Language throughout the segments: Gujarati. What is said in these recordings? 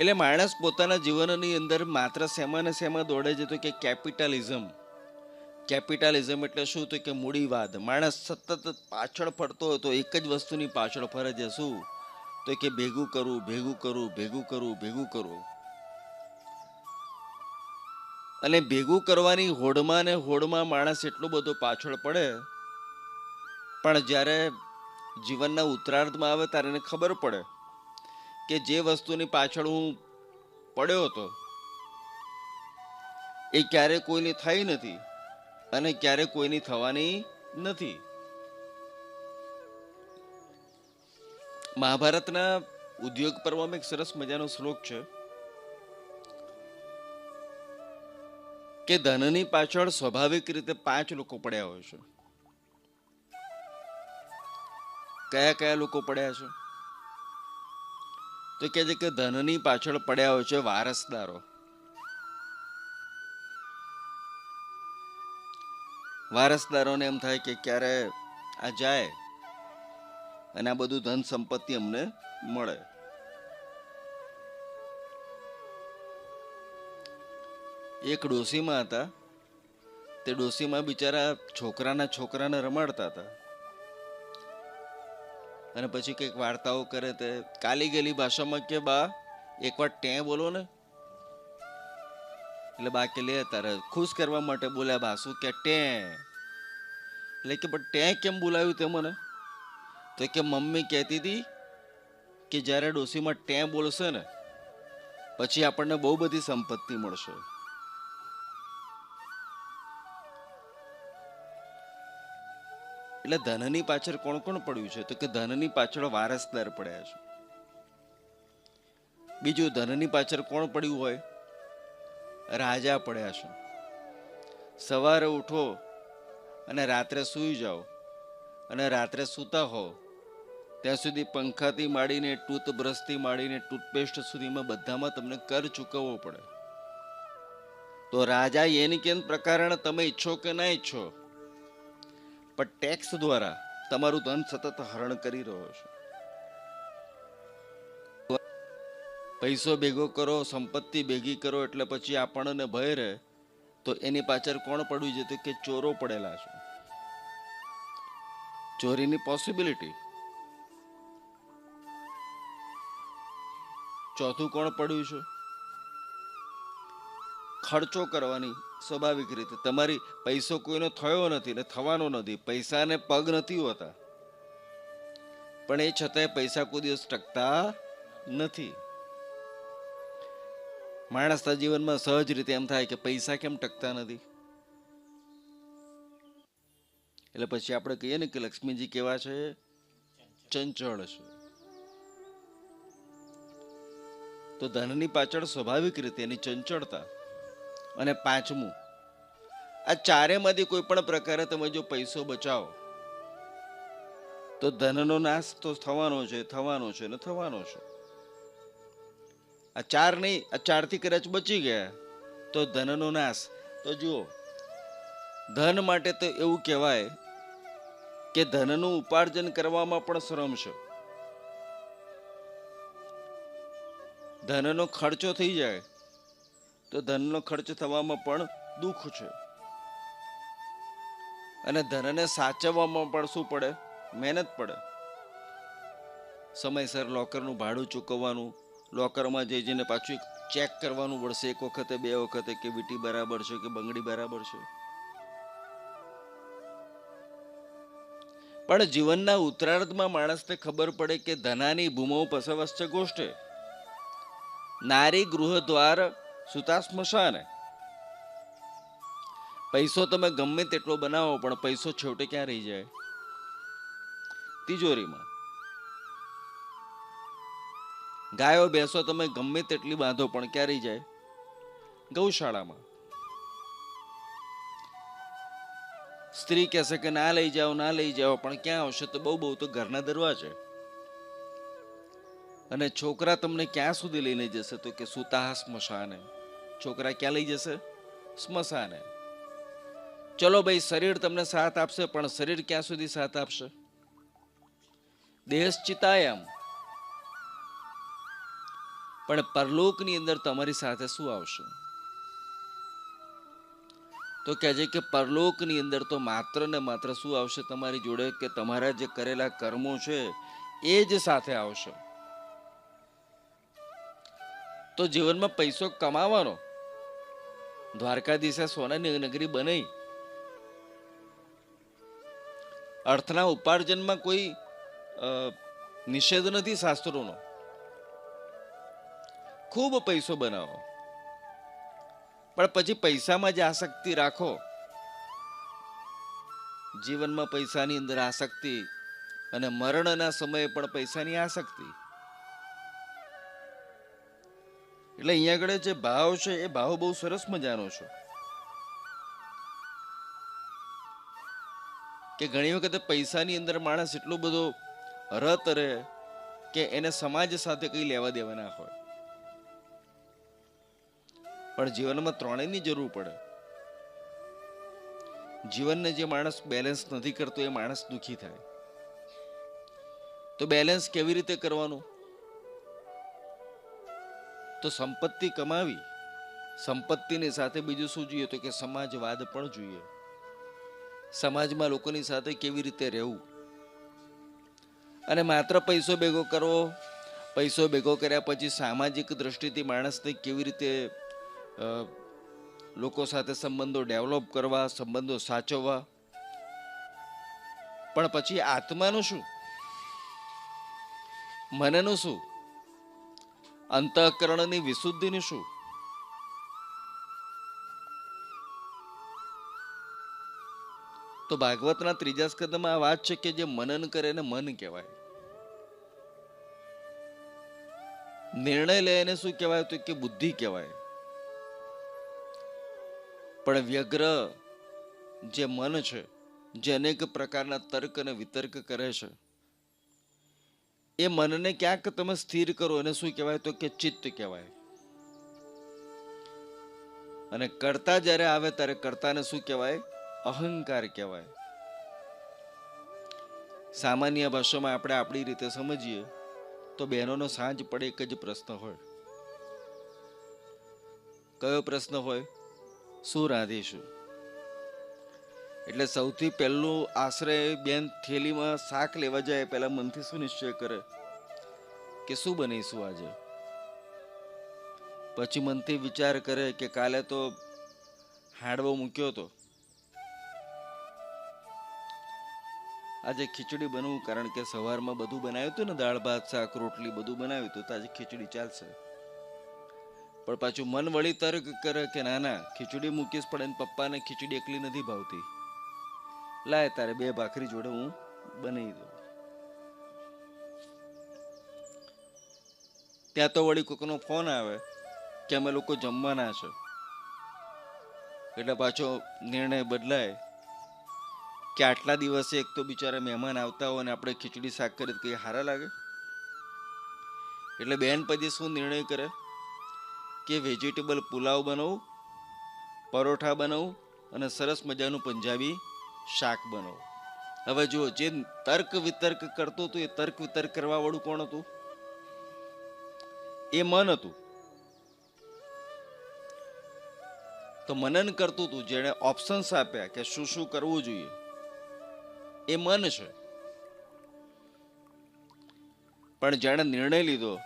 એટલે માણસ પોતાના જીવનની અંદર માત્ર શેમાં ને શેમાં દોડે છે તો કે કેપિટલિઝમ. કેપિટલિઝમ એટલે શું? તો કે મૂડીવાદ. માણસ સતત પાછળ ફરતો હોય તો એક જ વસ્તુની પાછળ ફરે છે. શું? તો કે ભેગું કરવું ભેગું કરવું ભેગું કરવું ભેગું કરવું. અને ભેગું કરવાની હોડમાં ને હોડમાં માણસ એટલો બધો પાછળ પડે. પણ જ્યારે જીવનના ઉત્તરાર્ધમાં આવે ત્યારે એને ખબર પડે. કે જે વસ્તુની પાછળ હું પડ્યો હતો, એ ક્યારે કોઈની થઈ નથી અને ક્યારે કોઈની થવાની નથી. મહાભારતના ઉદ્યોગ પર્વમાં એક સરસ મજાનો શ્લોક છે કે ધનની પાછળ સ્વાભાવિક રીતે પાંચ લોકો પડ્યા હોય છે. કયા કયા લોકો પડ્યા છે? તો કહે છે કે ધનની પાછળ પડ્યા હોય છે વારસદારો. વારસદારોને એમ થાય કે ક્યારે આ જાય અને આ બધું ધન સંપત્તિ અમને મળે. એક ડોસીમાં હતા. તે ડોસીમાં બિચારા છોકરાના છોકરાને રમાડતા હતા. અને પછી કંઈક વાર્તાઓ કરે તે. કાલી ગયેલી ભાષામાં કે, બા, એકવાર ટે બોલો ને. એટલે બા કે, લે તારે ખુશ કરવા માટે બોલ્યા બા. શું કે, ટે. એટલે કે, પણ ટે કેમ બોલાવ્યું તે મને? તો કે, મમ્મી કહેતી હતી કે જ્યારે ડોસીમાં ટે બોલશે ને, પછી આપણને બહુ બધી સંપત્તિ મળશે. એટલે ધનની પાછળ કોણ કોણ પડ્યું છે? તો કે ધનની પાછળ વારસદાર પડ્યા છે. બીજું ધનની પાછળ કોણ પડ્યું હોય? રાજા પડ્યા છે. સવારે ઉઠો અને રાત્રે સૂઈ જાઓ અને રાત્રે સૂતા હો. ત્યાં સુધી પંખાથી માંડીને, ટૂથબ્રશથી માંડીને, ટૂથપેસ્ટ સુધીમાં બધામાં તમને કર ચૂકવવો પડે. તો રાજા એની કેમ પ્રકારણ તમે ઈચ્છો કે ના ઈચ્છો? પણ ટેક્સ દ્વારા તમારું ધન સતત હરણ કરી રહ્યો છે. પૈસો ભેગો કરો, સંપત્તિ ભેગી કરો એટલે પછી આપણને ભય રહે, તો એની પાછળ કોણ પડ્યું છે તો કે ચોરો પડેલા છે. ચોરીની પોસિબિલિટી ચોથું કોણ પડ્યું છે? ખર્ચો કરવાની સ્વાભાવિક રીતે. તમારી પૈસો કોઈનો થયો નથી ને થવાનો નથી. પૈસાને પગ નથી હોતા. પણ એ છતાંય પૈસા કોઈ દિવસ ટકતા નથી. માણસના જીવનમાં સહજ રીતે એમ થાય કે પૈસા કેમ ટકતા નથી? એટલે પછી આપણે કહીએ ને કે લક્ષ્મીજી કેવા છે? ચંચળ છે. તો ધનની પાછળ સ્વાભાવિક રીતે એની ચંચળતા. અને પાંચમું, આ ચારેમાંથી કોઈ પણ પ્રકારે તમે જો પૈસો બચાવો, તો ધનનો નાશ તો થવાનો છે થવાનો છે ને થવાનો છે. આ ચાર નહીં, આ ચારથી કદાચ બચી ગયા, તો ધનનો નાશ. તો જુઓ, ધન માટે તો એવું કહેવાય કે ધનનું ઉપાર્જન કરવામાં પણ શ્રમ છે. ધનનો ખર્ચો થઈ જાય તો ધનનો ખર્ચ થવામાં પણ દુઃખ છે. અને ધનને સાચવવામાં પણ શું પડે? મહેનત પડે. સમયસર લોકરનું ભાડું ચૂકવવાનું, લોકરમાં જઈ જઈને પાછું ચેક કરવાનું પડશે એક વખતે, બે વખતે કે વીટી બરાબર છે કે બંગડી બરાબર છે. પણ જીવનના ઉત્તરાર્ધમાં માણસને ખબર પડે કે ધનાની ભૂમો પસવશ્ચ ગોષ્ઠે. નારી ગૃહ દ્વાર સુતા સ્મશાને પૈસો તમે ગમે તેટલો બનાવો, પણ પૈસો છેવટે ક્યાં રહી જાય? તિજોરીમાં. ગાયો બેસો તમે ગમે તેટલી બાંધો, પણ ક્યાં રહી જાય? ગૌશાળામાં. સ્ત્રી કહેશે કે ના લઈ જાઓ, ના લઈ જાઓ, પણ ક્યાં આવશે તો બહુ બહુ તો ઘરના દરવાજે. અને છોકરા તમને ક્યાં સુધી લઈને જશે તો કે સુતા સ્મશાને છોકરા ક્યાં લઈ જશે? સ્મશાને. ચલો ભાઈ, શરીર તમને સાથ આપશે, પણ શરીર ક્યાં સુધી સાથ આપશે? દેહશ્ચિતાયમ પણ પરલોકની અંદર તમારી સાથે શું આવશે? તો કહે છે કે પરલોકની અંદર તો માત્ર ને માત્ર શું આવશે તમારી જોડે? કે તમારા જે કરેલા કર્મો છે, એ જ સાથે આવશે? તો જીવનમાં પૈસો કમાવાનો. દ્વારકાધીશે સોનાની નગરી બનાવી અર્થના ઉપાર્જનમાં કોઈ નિષેધ નથી શાસ્ત્રોનો. ખૂબ પૈસો બનાવો. પણ પછી પૈસામાં જ આસક્તિ રાખો. જીવનમાં પૈસાની અંદર આસક્તિ અને મરણના સમયે પણ પૈસાની આસક્તિ. એટલે અહીંયા આગળ જે ભાવ છે, એ ભાવ બહુ સરસ મજાનો છે. કે ઘણી વખત પૈસાની અંદર માણસ એટલો બધો રત રહે કે એને સમાજ સાથે કંઈ લેવા દેવા ના હોય. પણ જીવનમાં ત્રણેયની જરૂર પડે. જીવનને જે માણસ બેલેન્સ નથી કરતો, એ માણસ દુખી થાય. તો બેલેન્સ કેવી રીતે કરવાનું? તો સંપત્તિ કમાવી. સંપત્તિની સાથે બીજું શું જોઈએ તો કે સમાજવાદ પણ જોઈએ. સમાજમાં લોકોની સાથે કેવી રીતે રહેવું? અને માત્ર પૈસો ભેગો કરવો, પૈસો ભેગો કર્યા પછી સામાજિક દ્રષ્ટિથી માણસને કેવી રીતે લોકો સાથે સંબંધો ડેવલપ કરવા, સંબંધો સાચવવા? પણ પછી આત્માનું શું? મનનું શું? અંતઃકરણની વિશુદ્ધિની શું? તો ભાગવતના ત્રીજા સ્કંદમાં આ વાત છે કે જે મનન કરે એને મન કહેવાય. નિર્ણય લે એને શું કહેવાય તો કે બુદ્ધિ કહેવાય. પણ વ્યગ્ર જે મન છે, જે અનેક પ્રકારના તર્ક અને વિતર્ક કરે છે એ મનને ક્યાંક તમે સ્થિર કરો, એને શું કહેવાય તો કે ચિત્ત કહેવાય. અને કરતા જ્યારે આવે ત્યારે કરતાને શું કહેવાય? અહંકાર કહેવાય. સામાન્ય ભાષામાં આપણે આપણી રીતે સમજીએ તો બહેનોનો સાંજ પડે એક જ પ્રશ્ન હોય. કયો પ્રશ્ન હોય? શું રાંધીશું? એટલે સૌથી પહેલું આશરે બેન થેલીમાં શાક લેવા જાય, પહેલાં મનથી શું નિશ્ચય કરે? કે શું બનાવીશું આજે? પછી મનથી વિચાર કરે કે કાલે તો હાંડવો મૂક્યો હતો. આજે ખીચડી બનવું, કારણ કે સવારમાં બધું બનાવ્યું હતું ને, દાળ, ભાત, શાક, રોટલી બધું બનાવ્યું હતું, તો આજે ખીચડી ચાલશે. પણ પાછું મન વળી તર્ક કરે કે ના ના, ખીચડી મૂકીશ એને પપ્પાને ખીચડી એકલી નથી ભાવતી. લાય તારે બે ભાખરી જોડે હું બનાવી દઉં. ત્યાં તો વળી કોકનો ફોન આવે કે અમે લોકો જમવાના છે. એટલે પાછો નિર્ણય બદલાય કે આટલા દિવસે એક તો બિચારા મહેમાન આવતા હોય અને આપણે ખીચડી, શાક કરીએ તો કઈ સારા લાગે? એટલે બેન પછી શું નિર્ણય કરે? કે વેજીટેબલ પુલાવ બનાવું, પરોઠા બનાવું અને સરસ મજાનું પંજાબી શાક બનો હવે જો જે તર્ક વિતર્ક કરતું હતું એ તર્ક વિતર્ક કરવા વાળું કોણ હતું? એ મન હતું. તો મનન કરતું હતું જેણે ઓપ્શન્સ આપ્યા કે શું શું કરવું જોઈએ. એ મન છે. પણ જેણે નિર્ણય લીધો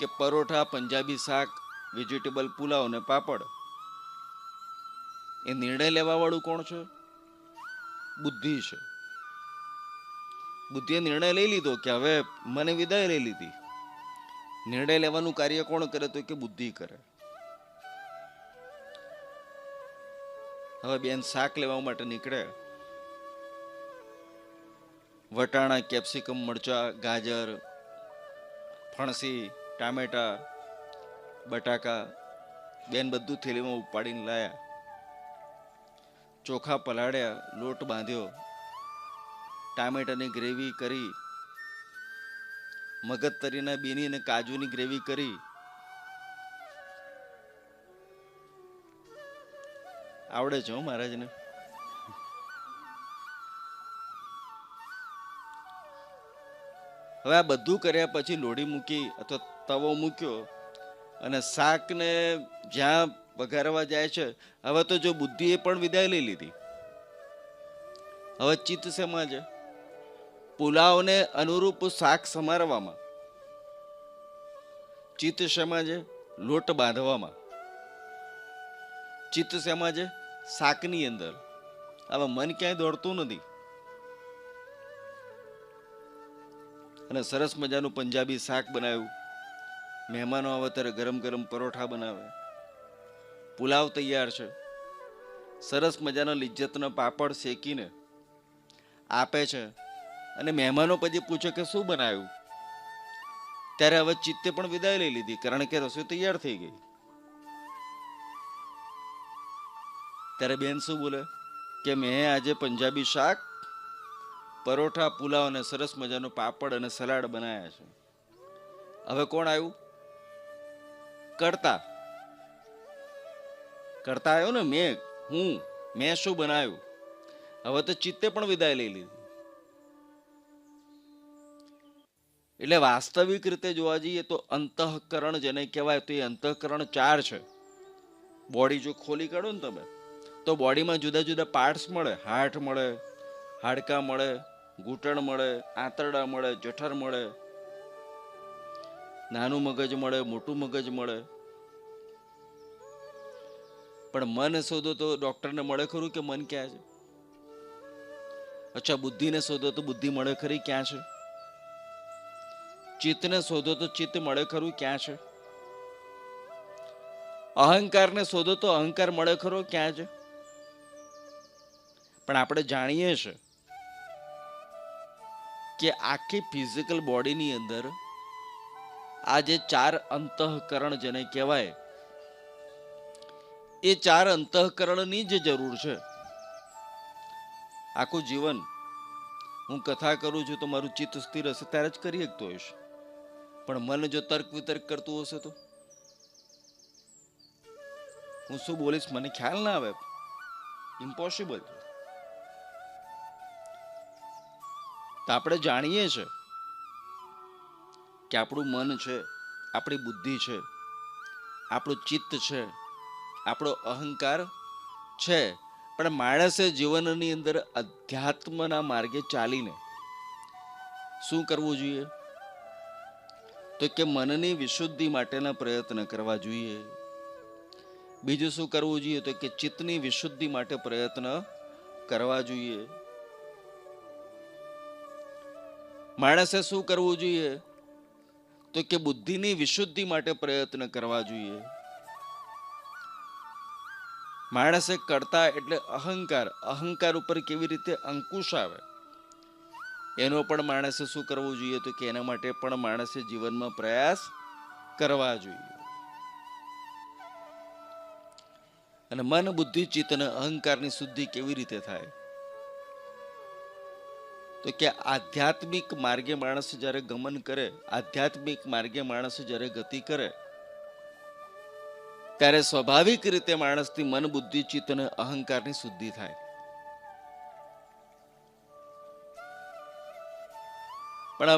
કે પરોઠા, પંજાબી શાક વેજીટેબલ પુલાવ અને પાપડ, એ નિર્ણય લેવાવાળું કોણ છે? બુદ્ધિ છે. બુદ્ધિએ નિર્ણય લઈ લીધો કે હવે મને વિદાય લઈ લીધી. નિર્ણય લેવાનું કાર્ય કોણ કરે તો કે બુદ્ધિ કરે. હવે બેન શાક લેવા માટે નીકળે. વટાણા, કેપ્સિકમ, મરચા, ગાજર, ફણસી, ટામેટા, બટાકા, બેન બધું થેલીમાં ઉપાડીને લાયા. ચોખા પલાળ્યા, લોટ બાંધ્યો, ટામેટાની ગ્રેવી કરી, મગજતરીના બીની અને કાજુની ગ્રેવી કરી. આવડે છે મહારાજને. હવે આ બધું કર્યા પછી લોઢી મૂકી અથવા તવો મૂક્યો અને શાકને જ્યાં વઘારવા જાય છે. હવે તો જો બુદ્ધિએ પણ વિદાય લઈ લીધી. હવે ચિત્ત શેમાં છે? પુલાવને અનુરૂપ શાક સમારવામાં. ચિત્ત શેમાં છે? લોટ બાંધવામાં. ચિત્ત શેમાં છે? શાકની અંદર. હવે મન ક્યાંય દોડતું નથી. અને સરસ મજાનું પંજાબી શાક બનાવ્યું. મહેમાનો આવે ત્યારે ગરમ ગરમ પરોઠા બનાવે. પુલાવ તૈયાર છે. સરસ મજાનો લિજ્જતનો પાપડ શેકીને આપે છે. અને મહેમાનો પછી પૂછે કે શું બનાવ્યું? ત્યારે હવે ચિત્તે પણ વિદાય લઈ લીધી, કારણ કે રસોઈ તૈયાર થઈ ગઈ. ત્યારે બેન શું બોલે? કે મેં આજે પંજાબી શાક, પરોઠા, પુલાવ અને સરસ મજાનો પાપડ અને સલાડ બનાવ્યા છે. હવે કોણ આવ્યું? કરતા. કરતા આવ્યો ને મેં, હું, મેં શું બનાવ્યું? હવે તો ચિત્તે પણ વિદાય લઈ લીધી. એટલે વાસ્તવિક રીતે જોવા જઈએ તો અંતઃકરણ જેને કહેવાય તો એ અંતઃકરણ ચાર છે. બોડી જો ખોલી કાઢો ને તમે, તો બોડીમાં જુદા જુદા પાર્ટ્સ મળે. હાર્ટ મળે, હાડકા મળે, ઘૂંટણ મળે, આંતરડા મળે, જઠર મળે, નાનું મગજ મળે, મોટું મગજ મળે. પણ મન શોધો તો ડોક્ટરને મળે ખરું કે મન ક્યાં છે? અચ્છા, બુદ્ધિને શોધો તો બુદ્ધિ મળે ખરી, ક્યાં છે? ચિત્તને શોધો તો ચિત્ત મળે ખરું, ક્યાં છે? અહંકારને શોધો તો અહંકાર મળે ખરો, ક્યાં છે? પણ આપણે જાણીએ છે કે આખી ફિઝિકલ બોડીની અંદર આ જે ચાર અંતઃકરણ જેને કહેવાય એ ચાર અંતઃકરણની જ જરૂર છે. આખું જીવન હું કથા કરું છું તો મારું ચિત્ત સ્થિર હશે, ત્યારે જ કરી શકતો હોઈશ. પણ મન જો તર્ક વિતર્ક કરતું હશે તો? હું શું બોલીશ? મને ખ્યાલ ના આવે. ઇમ્પોસિબલ તો આપણે જાણીએ છે કે આપણું મન છે, આપણી બુદ્ધિ છે, આપણું ચિત્ત છે આપણો અહંકાર છે. પણ માણસે જીવનની અંદર અધ્યાત્મના માર્ગે ચાલીને શું કરવું જોઈએ? તો કે મનની વિશુદ્ધિ માટેના પ્રયત્ન કરવા જોઈએ. બીજું શું કરવું જોઈએ? તો કે ચિત્તની વિશુદ્ધિ માટે પ્રયત્ન કરવા જોઈએ. માણસે શું કરવું જોઈએ? તો કે બુદ્ધિની વિશુદ્ધિ માટે પ્રયત્ન કરવા જોઈએ. માણસે કરતા એટલે અહંકાર અહંકાર ઉપર કેવી રીતે અંકુશ આવે? એનો પણ માણસે શું કરવું જોઈએ તો કે એના માટે પણ માણસે જીવનમાં પ્રયાસ કરવા જોઈએ. અને મન, બુદ્ધિ, ચિત્ત અને અહંકારની શુદ્ધિ કેવી રીતે થાય? તો કે આધ્યાત્મિક માર્ગે માણસ જ્યારે ગમન કરે, આધ્યાત્મિક માર્ગે માણસ જ્યારે ગતિ કરે ત્યારે સ્વાભાવિક રીતે માણસની મન બુદ્ધિ ચિત્ત અને અહંકારની શુદ્ધિ થાય.